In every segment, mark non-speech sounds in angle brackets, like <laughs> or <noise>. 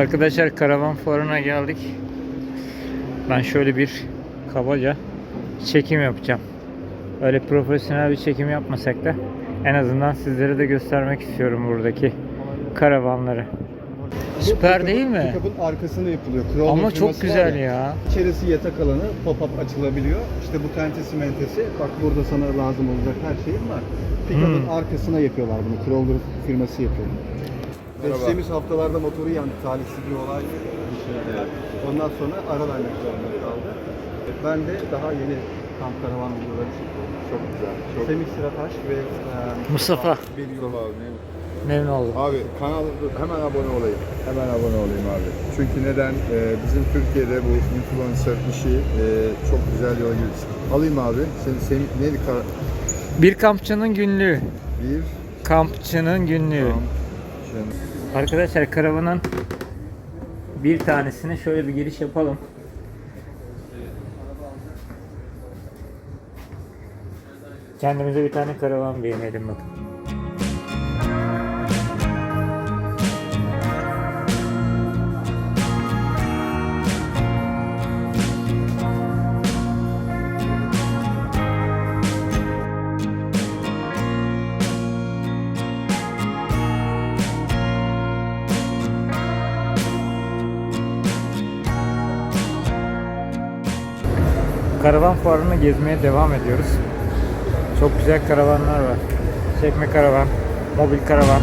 Arkadaşlar karavan fuarına geldik. Ben şöyle bir kabaca çekim yapacağım. Öyle profesyonel bir çekim yapmasak da en azından sizlere de göstermek istiyorum buradaki karavanları. Süper değil mi? Pickup'ın arkasına yapılıyor. Chrome Ama firması çok var güzel ya. İçerisi yatak alanı pop-up açılabiliyor. İşte bu tentesi mentesi. Bak burada sana lazım olacak her şeyim var. Pickup'ın Hmm. arkasına yapıyorlar bunu. Crawler firması yapıyor. Geçtiğimiz haftalarda motoru yandı. Talihsiz bir olay. Ondan sonra ara vermek zorunda kaldı. Ben de daha yeni kamp karavan videoları çekiyorum. Çok güzel. Çok Semih Sırataş ve e, Mustafa. Mustafa abi. Memnun oldum. Abi kanala hemen abone olayım. Hemen abone olayım abi. Çünkü neden? Ee, bizim Türkiye'de bu influencer işi e, çok güzel yola gidiyor. Alayım abi. Senin, senin neydi? Kar- Bir kampçının günlüğü. bir Kampçının günlüğü. Tamam. Arkadaşlar karavanın bir tanesine şöyle bir giriş yapalım. Kendimize bir tane karavan beğenelim bakın. Karavan fuarını gezmeye devam ediyoruz. Çok güzel karavanlar var. Çekme karavan, mobil karavan.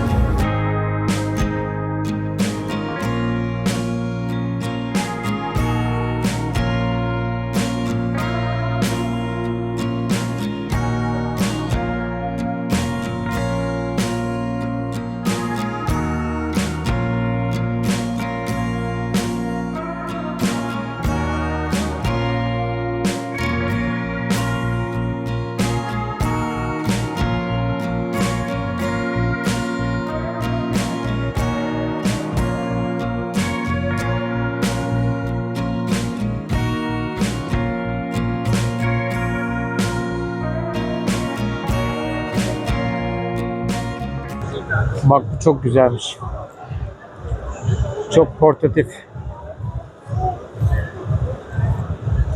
Bak bu çok güzelmiş. Çok portatif.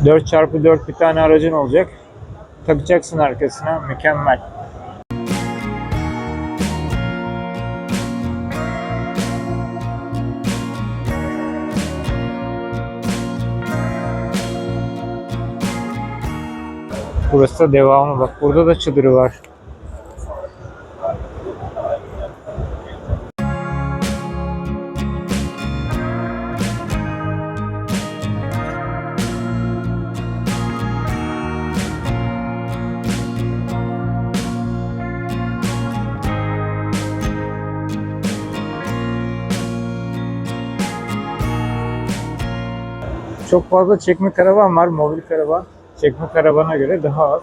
4x4 bir tane aracın olacak. Takacaksın arkasına. Mükemmel. Burası da devamı bak. Burada da çadırı var. Çok fazla çekme karavan var. Mobil karavan çekme karavana göre daha az.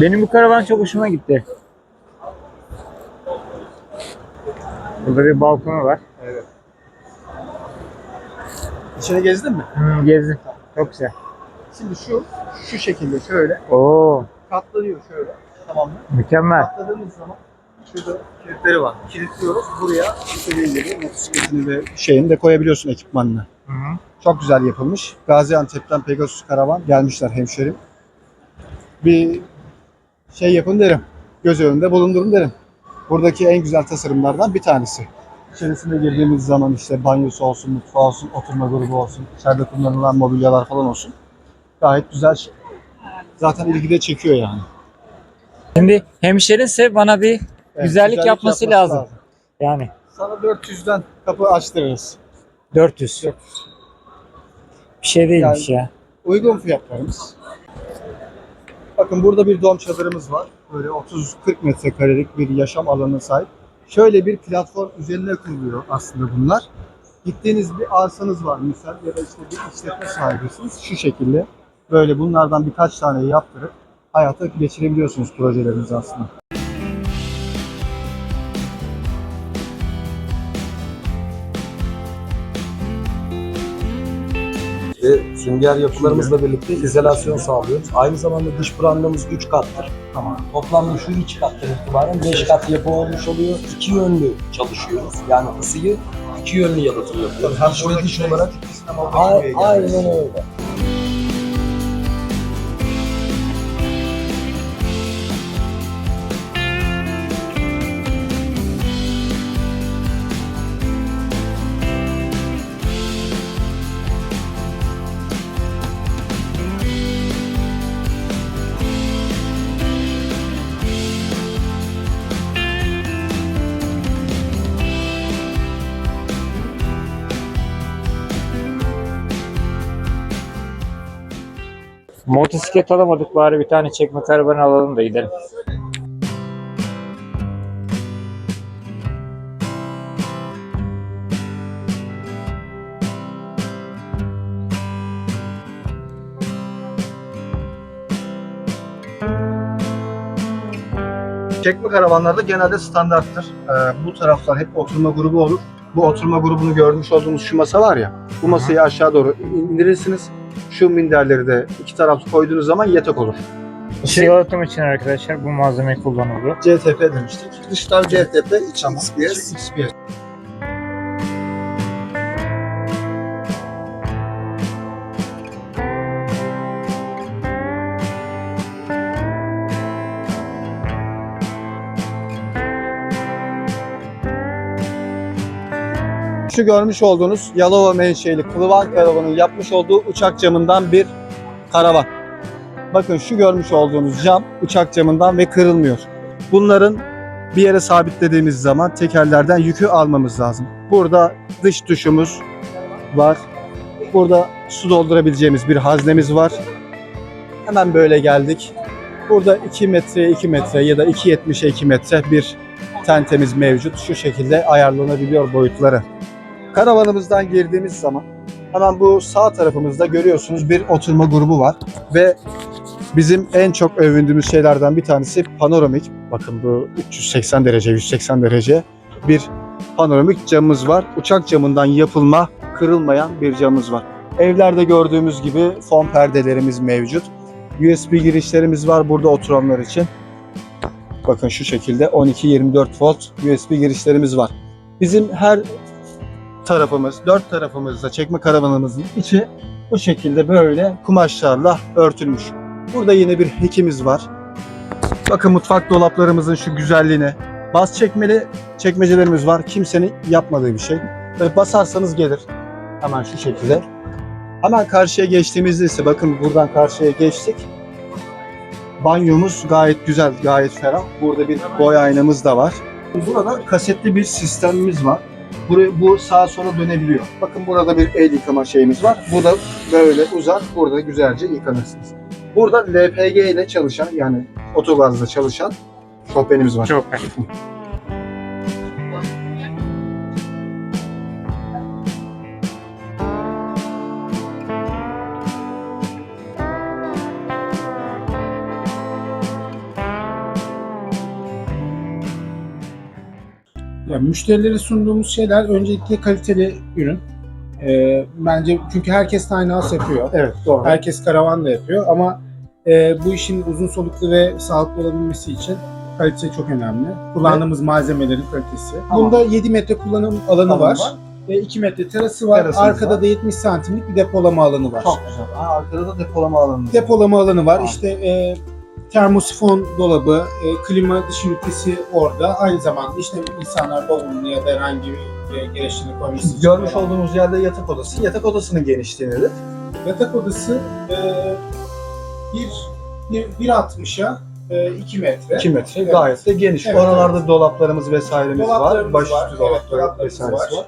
Benim bu karavan çok hoşuma gitti. Burada bir balkonu var. Evet. İçine gezdin mi? Hmm, gezdim. Çok güzel. Şimdi şu, şu şekilde şöyle Oo, katlanıyor şöyle. Tamam mı? mükemmel. Atladığımız zaman şurada kilitleri var. Kilitliyoruz. Buraya istediğin gibi motosikletini ve şeyini de koyabiliyorsun ekipmanını. Hı hı. Çok güzel yapılmış. Gaziantep'ten Pegasus Karavan gelmişler hemşerim. Bir şey yapın derim. Göz önünde bulundurun derim. Buradaki en güzel tasarımlardan bir tanesi. İçerisine girdiğimiz zaman işte banyosu olsun, mutfağı olsun, oturma grubu olsun, içeride kullanılan mobilyalar falan olsun. Gayet güzel şey. Zaten ilgi de çekiyor yani. Şimdi hemşerinse bana bir Evet, güzellik, yapması, lazım. Yani Sana 400'den kapı açtırırız. 400. Bir şey değilmiş ya. Uygun fiyatlarımız. Bakın burada bir dom çadırımız var. Böyle 30-40 metrekarelik bir yaşam alanına sahip. Şöyle bir platform üzerine kuruluyor aslında bunlar. Gittiğiniz bir arsanız var misal ya da işte bir işletme sahibisiniz. Şu şekilde böyle bunlardan birkaç tane yaptırıp hayata geçirebiliyorsunuz projelerinizi aslında. Ve sünger yapılarımızla birlikte izolasyon sağlıyoruz. Aynı zamanda dış brandamız 3 kattır. Tamam. Toplamda şu 2 kattan itibaren 5 kat yapı olmuş oluyor. İki yönlü çalışıyoruz. Yani ısıyı iki yönlü yalıtım yapıyoruz. Hem dış olarak A- gibi aynen öyle. Motosiklet alamadık bari bir tane çekme karavanı alalım da gidelim. Çekme karavanlarda genelde standarttır. Ee, bu taraflar hep oturma grubu olur. Bu oturma grubunu görmüş olduğunuz şu masa var ya, bu masayı aşağı doğru indirirsiniz. Şu minderleri de iki taraflı koyduğunuz zaman yatak olur. Şey, Yalıtım için arkadaşlar bu malzemeyi kullanılıyor. CTP demiştik. Dıştan CTP, iç XPS. XPS. Şu görmüş olduğunuz Yalova menşeli Kılıvan Karavan'ın yapmış olduğu uçak camından bir karavan. Bakın şu görmüş olduğunuz cam uçak camından ve kırılmıyor. Bunların bir yere sabitlediğimiz zaman tekerlerden yükü almamız lazım. Burada dış duşumuz var. Burada su doldurabileceğimiz bir haznemiz var. Hemen böyle geldik. Burada 2 metreye 2 metre ya da 2.70'e 2 metre bir tentemiz mevcut. Şu şekilde ayarlanabiliyor boyutları. Karavanımızdan girdiğimiz zaman hemen bu sağ tarafımızda görüyorsunuz bir oturma grubu var ve bizim en çok övündüğümüz şeylerden bir tanesi panoramik. Bakın bu 380 derece, 180 derece bir panoramik camımız var. Uçak camından yapılma, kırılmayan bir camımız var. Evlerde gördüğümüz gibi fon perdelerimiz mevcut. USB girişlerimiz var burada oturanlar için. Bakın şu şekilde 12-24 volt USB girişlerimiz var. Bizim her tarafımız, dört tarafımızda çekme karavanımızın içi bu şekilde böyle kumaşlarla örtülmüş. Burada yine bir hekimiz var. Bakın mutfak dolaplarımızın şu güzelliğine. Bas çekmeli çekmecelerimiz var. Kimsenin yapmadığı bir şey. Böyle basarsanız gelir. Hemen şu şekilde. Hemen karşıya geçtiğimizde ise bakın buradan karşıya geçtik. Banyomuz gayet güzel, gayet ferah. Burada bir boy aynamız da var. Burada kasetli bir sistemimiz var. Buraya, bu sağa sola dönebiliyor. Bakın burada bir el yıkama şeyimiz var. Bu da böyle uzar. Burada güzelce yıkanırsınız. Burada LPG ile çalışan yani otogazla çalışan şofbenimiz var. Çok Yani müşterilere sunduğumuz şeyler öncelikle kaliteli ürün. Ee, bence çünkü herkes tiny house yapıyor. Evet doğru. Herkes karavan da yapıyor ama e, bu işin uzun soluklu ve sağlıklı olabilmesi için kalite çok önemli. Kullandığımız malzemelerin kalitesi. Tamam. Bunda 7 metre kullanım alanı Alanı var. var. Ve 2 metre terası var. Terasımız Arkada var. da 70 santimlik bir depolama alanı var. Çok güzel. Ha, arkada da depolama alanımız. Depolama alanı var. Tamam. İşte e, termosifon dolabı, e, klima dış ünitesi orada. Aynı zamanda işte insanlar bavulunu ya da herhangi bir e, gereçlerini koyması için. Görmüş olduğumuz yerde yatak odası. Yatak odasının genişliği nedir? Yatak odası e, bir, bir 1.60'a e, 2 metre. 2 metre Evet. gayet de geniş. Evet, Oralarda dolaplarımız vesairemiz var. Dolaplarımız Başüstü var. Evet, dolapları dolaplarımız vesairesi var. var.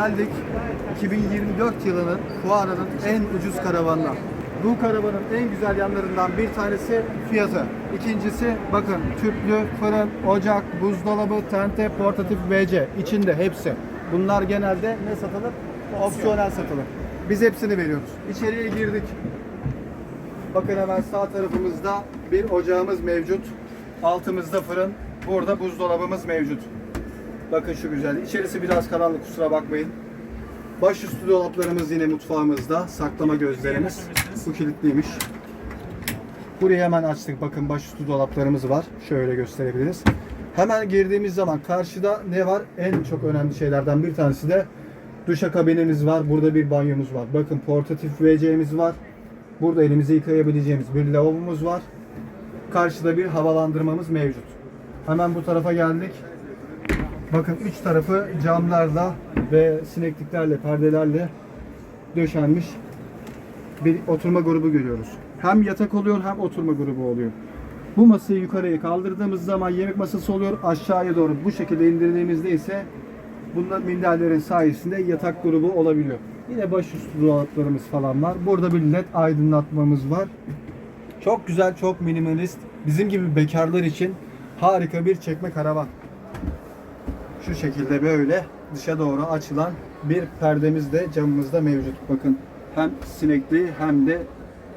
Geldik 2024 yılının fuarının en ucuz karavanına. Bu karavanın en güzel yanlarından bir tanesi fiyatı. İkincisi bakın tüplü, fırın, ocak, buzdolabı, tente, portatif VC içinde hepsi. Bunlar genelde ne satılır? Opsiyonel satılır. Biz hepsini veriyoruz. İçeriye girdik. Bakın hemen sağ tarafımızda bir ocağımız mevcut. Altımızda fırın. Burada buzdolabımız mevcut. Bakın şu güzel. İçerisi biraz karanlık kusura bakmayın. Başüstü dolaplarımız yine mutfağımızda. Saklama gözlerimiz. Bu kilitliymiş. Burayı hemen açtık. Bakın başüstü dolaplarımız var. Şöyle gösterebiliriz. Hemen girdiğimiz zaman karşıda ne var? En çok önemli şeylerden bir tanesi de duşakabinimiz var. Burada bir banyomuz var. Bakın portatif WC'miz var. Burada elimizi yıkayabileceğimiz bir lavabomuz var. Karşıda bir havalandırmamız mevcut. Hemen bu tarafa geldik. Bakın üç tarafı camlarla ve sinekliklerle, perdelerle döşenmiş bir oturma grubu görüyoruz. Hem yatak oluyor hem oturma grubu oluyor. Bu masayı yukarıya kaldırdığımız zaman yemek masası oluyor. Aşağıya doğru bu şekilde indirdiğimizde ise bunlar minderlerin sayesinde yatak grubu olabiliyor. Yine başüstü dolaplarımız falan var. Burada bir led aydınlatmamız var. Çok güzel, çok minimalist. Bizim gibi bekarlar için harika bir çekme karavan. Şu şekilde böyle dışa doğru açılan bir perdemiz de camımızda mevcut. Bakın hem sinekli hem de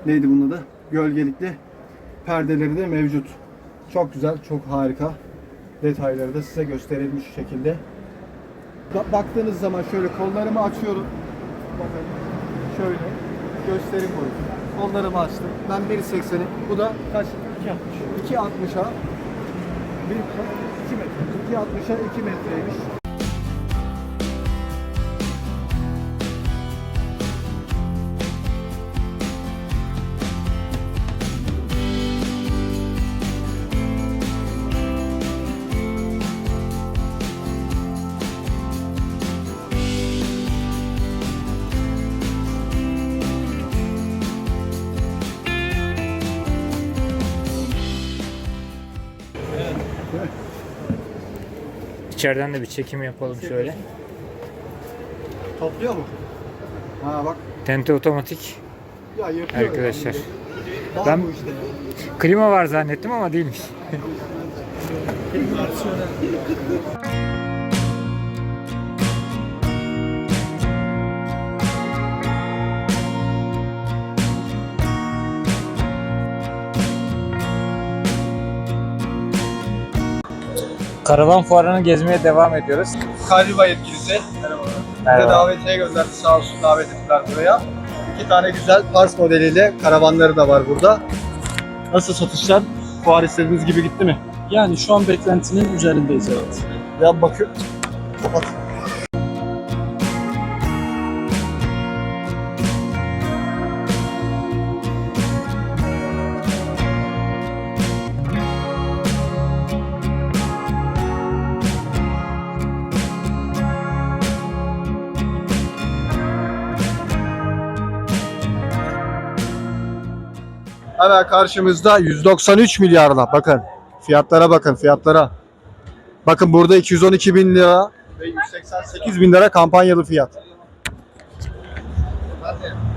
neydi bunun adı? Gölgelikli perdeleri de mevcut. Çok güzel, çok harika. Detayları da size gösterilmiş şu şekilde. Ba- Baktığınız zaman şöyle kollarımı açıyorum. Bakın şöyle gösterim boyutu. Kollarımı açtım. Ben 1.80'im. Bu da kaç? 2.60. 2.60'a 1 2 metre. 2.60'a 2 metreymiş. İçeriden de bir çekim yapalım şöyle. Topluyor mu? Ha bak. Tente otomatik. Ya yapıyor. Arkadaşlar. Var Ben- işte. Klima var zannettim ama değilmiş. <laughs> Karavan fuarını gezmeye devam ediyoruz. Kalriva yetkilisi. Bize Merhaba. davetiye gönderdi sağ olsun davet ettiler buraya. İki tane güzel Pars modeliyle karavanları da var burada. Nasıl satışlar? Fuar istediğiniz gibi gitti mi? Yani şu an beklentinin üzerindeyiz evet. Ya bakıyor. Kapat. Hemen karşımızda 193 milyarla. Bakın fiyatlara bakın fiyatlara. Bakın burada 212 bin lira ve 188 bin lira kampanyalı fiyat.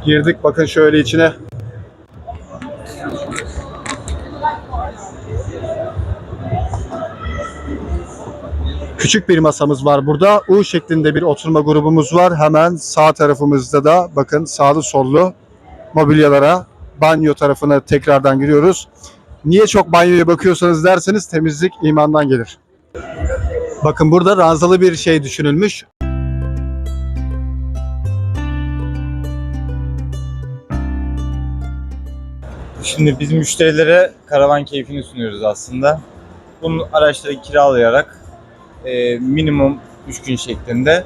Girdik bakın şöyle içine. Küçük bir masamız var burada. U şeklinde bir oturma grubumuz var. Hemen sağ tarafımızda da bakın sağlı sollu mobilyalara banyo tarafına tekrardan giriyoruz. Niye çok banyoya bakıyorsanız derseniz temizlik imandan gelir. Bakın burada ranzalı bir şey düşünülmüş. Şimdi biz müşterilere karavan keyfini sunuyoruz aslında. Bunun araçları kiralayarak e, minimum 3 gün şeklinde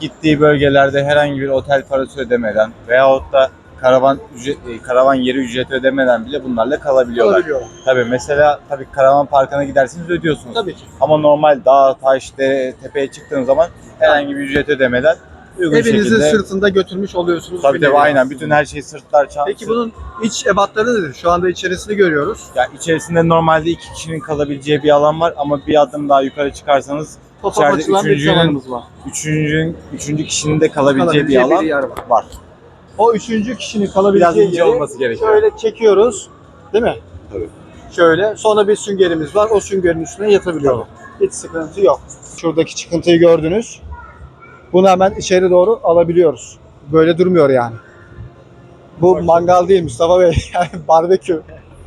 gittiği bölgelerde herhangi bir otel parası ödemeden veyahut da karavan ücret, e, karavan yeri ücreti ödemeden bile bunlarla kalabiliyorlar. Olabiliyor. Tabii mesela tabii karavan parkına gidersiniz ödüyorsunuz. Tabii ki. Ama normal dağ, taş, dere, tepeye çıktığınız zaman herhangi bir ücret ödemeden uygun Evinizin şekilde sırtında götürmüş oluyorsunuz. tabii bir tabii aynen bütün her şey sırtlar çantası. Peki bunun iç ebatları nedir? Şu anda içerisini görüyoruz. Ya içerisinde normalde iki kişinin kalabileceği bir alan var ama bir adım daha yukarı çıkarsanız Pop-up İçeride bir üçüncünün- var. üçüncü, üçüncü kişinin de kalabileceği bir Kalabileceği alan yer var. var. O üçüncü kişinin Biraz kalabileceği ince yeri olması gerekiyor. şöyle çekiyoruz. Değil mi? Tabii. Şöyle. Sonra bir süngerimiz var. O süngerin üstüne yatabiliyor. Hiç sıkıntı yok. Şuradaki çıkıntıyı gördünüz. Bunu hemen içeri doğru alabiliyoruz. Böyle durmuyor yani. Bu mangal değil Mustafa Bey. <laughs> Yani barbekü.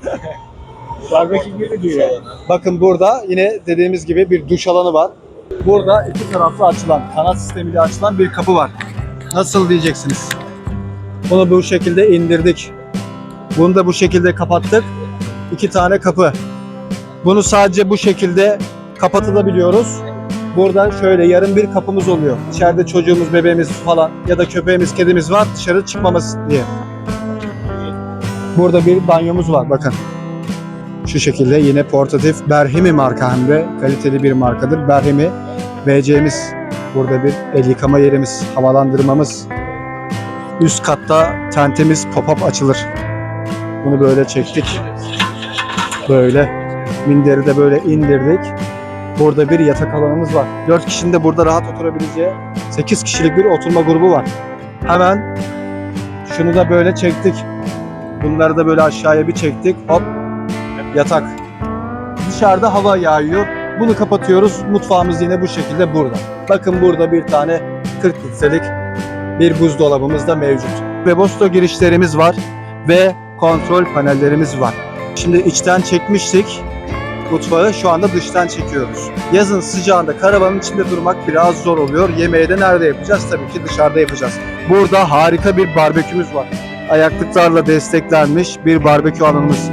<laughs> barbekü gibi diyor. Bakın burada yine dediğimiz gibi bir duş alanı var. Burada iki taraflı açılan, kanat sistemiyle açılan bir kapı var. Nasıl diyeceksiniz? Bunu bu şekilde indirdik. Bunu da bu şekilde kapattık. İki tane kapı. Bunu sadece bu şekilde kapatılabiliyoruz. Burada şöyle yarım bir kapımız oluyor. İçeride çocuğumuz, bebeğimiz falan ya da köpeğimiz, kedimiz var dışarı çıkmaması diye. Burada bir banyomuz var bakın. Şu şekilde yine portatif Berhimi marka hem de kaliteli bir markadır. Berhimi VC'miz. Burada bir el yıkama yerimiz, havalandırmamız. Üst katta tentemiz pop-up açılır. Bunu böyle çektik. Böyle. Minderi de böyle indirdik. Burada bir yatak alanımız var. 4 kişinin de burada rahat oturabileceği 8 kişilik bir oturma grubu var. Hemen şunu da böyle çektik. Bunları da böyle aşağıya bir çektik. Hop yatak. Dışarıda hava yağıyor. Bunu kapatıyoruz. Mutfağımız yine bu şekilde burada. Bakın burada bir tane 40 litrelik bir buzdolabımız da mevcut. Ve Bosto girişlerimiz var ve kontrol panellerimiz var. Şimdi içten çekmiştik mutfağı şu anda dıştan çekiyoruz. Yazın sıcağında karavanın içinde durmak biraz zor oluyor. Yemeği de nerede yapacağız? Tabii ki dışarıda yapacağız. Burada harika bir barbekümüz var. Ayaklıklarla desteklenmiş bir barbekü alanımız.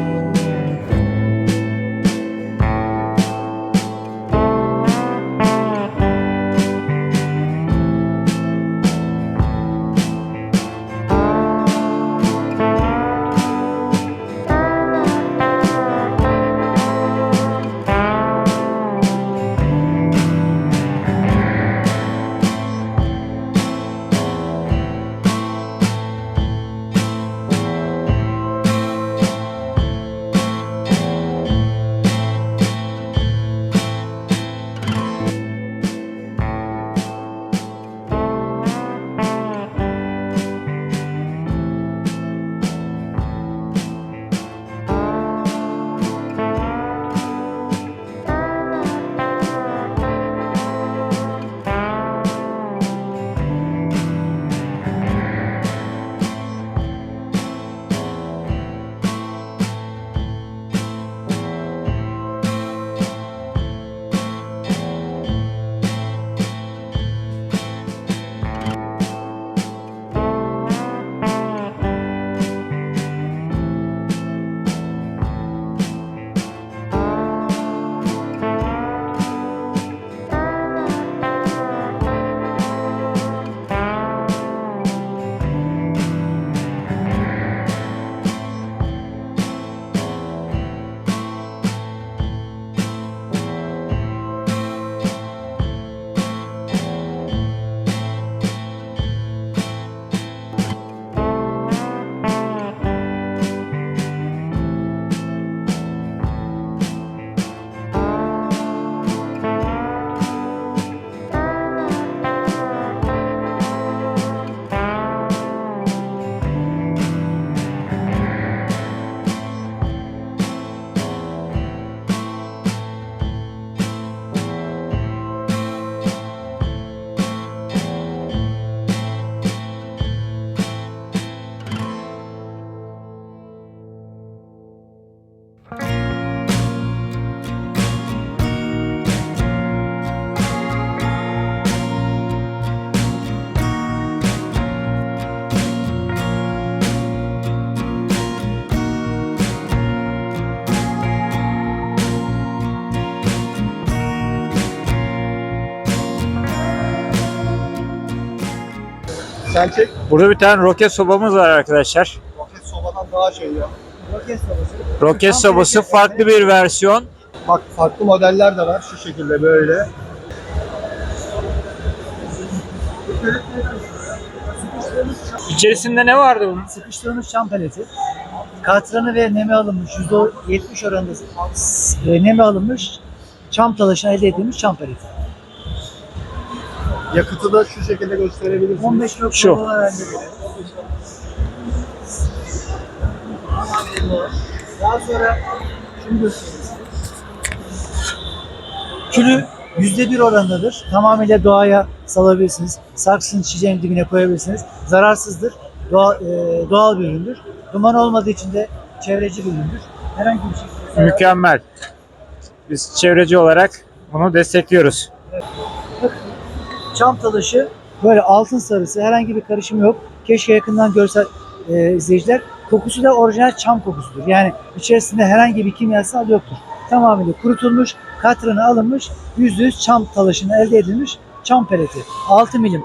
Sen çek. Burada bir tane roket sobamız var arkadaşlar. Roket sobadan daha şey ya. Roket sobası farklı bir versiyon. Bak farklı modeller de var şu şekilde böyle. İçerisinde ne vardı bunun? sıkıştırılmış çam paleti. Katranı ve neme alınmış, %70 oranında neme alınmış çam talaşına elde edilmiş çam paleti. Yakıtı da şu şekilde gösterebilirsiniz. 15 kilo Şu. Daha sonra şunu göstereyim. Külü %1 oranındadır. Tamamıyla doğaya salabilirsiniz. Saksının çiçeğin dibine koyabilirsiniz. Zararsızdır. Doğal, e, doğal bir üründür. Duman olmadığı için de çevreci bir üründür. Herhangi bir şekilde Mükemmel. Biz çevreci olarak bunu destekliyoruz. Çam talaşı böyle altın sarısı herhangi bir karışım yok. Keşke yakından görse e, izleyiciler. Kokusu da orijinal çam kokusudur. Yani içerisinde herhangi bir kimyasal yoktur. Tamamıyla kurutulmuş, katranı alınmış, %100 çam talaşını elde edilmiş çam peleti. 6 milim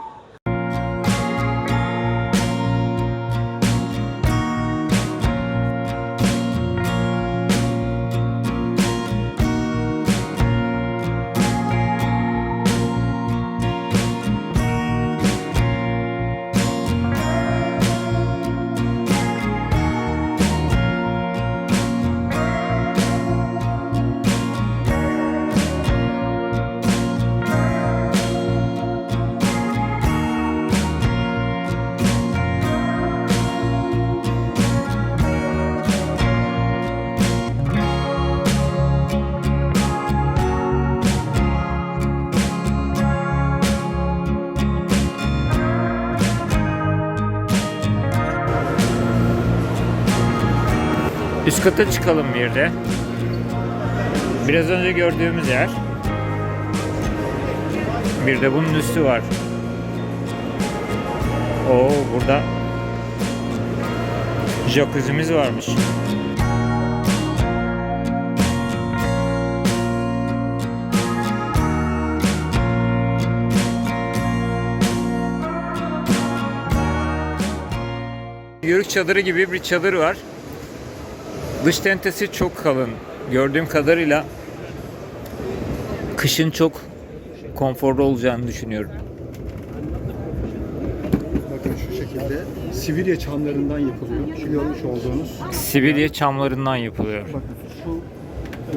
Kata çıkalım bir de. Biraz önce gördüğümüz yer. Bir de bunun üstü var. Oo burada jacuzzi'miz varmış. Yörük çadırı gibi bir çadır var. Dış tentesi çok kalın. Gördüğüm kadarıyla kışın çok konforlu olacağını düşünüyorum. Bakın şu şekilde Sibirya çamlarından yapılıyor. Şu görmüş olduğunuz. Sibirya çamlarından yapılıyor. Bakın şu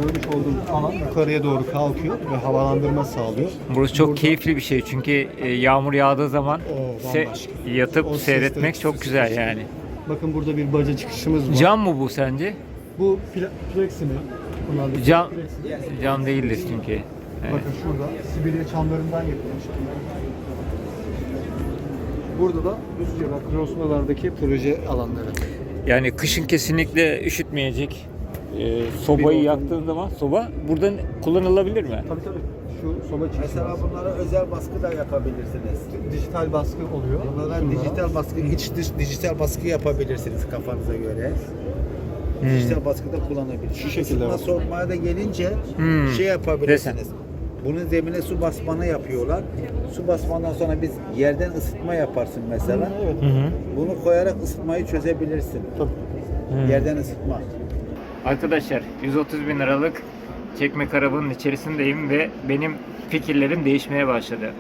görmüş olduğunuz alan yukarıya doğru kalkıyor ve havalandırma sağlıyor. Burası çok Burada- keyifli bir şey çünkü e, yağmur yağdığı zaman Oo, se- yatıp O seyretmek çok güzel yani. Bakın burada bir baca çıkışımız var. Cam mı bu sence? Bu plexi mi? Kullandık. Cam Plexi. cam değildir çünkü. Evet. Bakın şurada Sibirya çamlarından yapılmış. Burada da Rusya'da, Krosnolar'daki proje alanları. Yani kışın kesinlikle üşütmeyecek. e, sobayı yaktığın zaman soba buradan kullanılabilir mi? Tabii tabii. Şu soba çıkışı Mesela bunlara özel baskı da yapabilirsiniz. dijital baskı oluyor. Bunlara Şunlara. dijital baskı, iç dış dijital baskı yapabilirsiniz kafanıza göre. Hmm. Dijital baskı da kullanabilirsiniz. Şu şekilde Isıtma soğutmaya da gelince Hmm. şey yapabilirsiniz. Bunun zemine su basmanı yapıyorlar. Su basmandan sonra biz yerden ısıtma yaparsın mesela. Evet. Hı hı. Bunu koyarak ısıtmayı çözebilirsin. Tabii. Hmm. Yerden ısıtma. Arkadaşlar 130 bin liralık çekme karavanın içerisindeyim ve benim fikirlerim değişmeye başladı.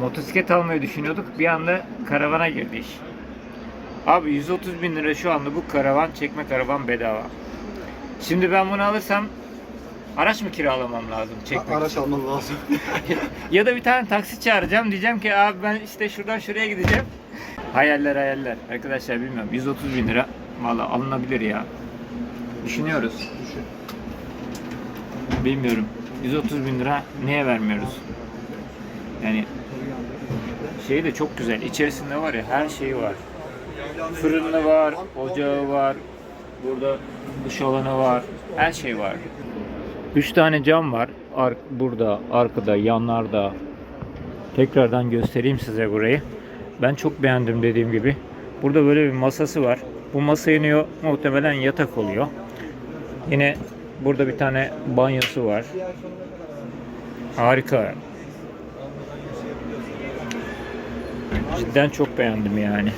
Motosiklet almayı düşünüyorduk bir anda karavana girdi iş. Abi 130 bin lira şu anda bu karavan çekme karavan bedava. Şimdi ben bunu alırsam araç mı kiralamam lazım çekmek Araç için? alman lazım. <laughs> Ya da bir tane taksi çağıracağım diyeceğim ki abi ben işte şuradan şuraya gideceğim. Hayaller hayaller. Arkadaşlar bilmiyorum 130 bin lira valla alınabilir ya. Düşünüyoruz. Bilmiyorum. 130 bin lira neye vermiyoruz? Yani şey de çok güzel. İçerisinde var ya her şeyi var. Fırını var, ocağı var. Burada duş alanı var. Her şey var. 3 tane cam var. Ar- burada, arkada, yanlarda. Tekrardan göstereyim size burayı. Ben çok beğendim dediğim gibi. Burada böyle bir masası var. Bu masa iniyor. Muhtemelen yatak oluyor. Yine burada bir tane banyosu var. Harika. Cidden çok beğendim yani.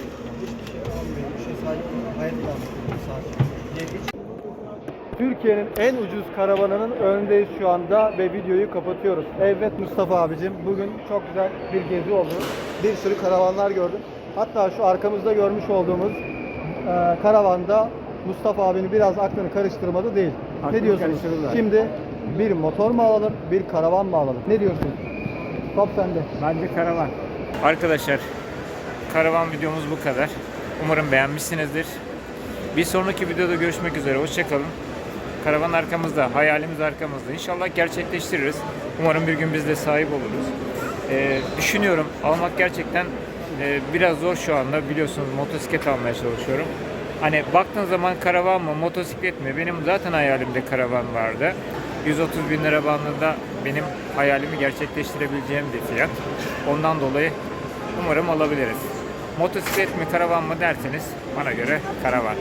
Türkiye'nin en ucuz karavanının önündeyiz şu anda ve videoyu kapatıyoruz. Evet Mustafa abicim bugün çok güzel bir gezi oldu. Bir sürü karavanlar gördüm. Hatta şu arkamızda görmüş olduğumuz e, karavanda Mustafa abinin biraz aklını karıştırmadı değil. ne diyorsunuz? Şimdi bir motor mu alalım, bir karavan mı alalım? Ne diyorsun? Top sende. Bence karavan. Arkadaşlar karavan videomuz bu kadar. Umarım beğenmişsinizdir. Bir sonraki videoda görüşmek üzere. Hoşçakalın. Karavan arkamızda, hayalimiz arkamızda. İnşallah gerçekleştiririz. Umarım bir gün biz de sahip oluruz. Ee, düşünüyorum almak gerçekten e, biraz zor şu anda. Biliyorsunuz motosiklet almaya çalışıyorum. Hani baktığın zaman karavan mı, motosiklet mi? Benim zaten hayalimde karavan vardı. 130 bin lira bandında benim hayalimi gerçekleştirebileceğim bir fiyat. Ondan dolayı umarım alabiliriz. Motosiklet mi, karavan mı derseniz bana göre karavan.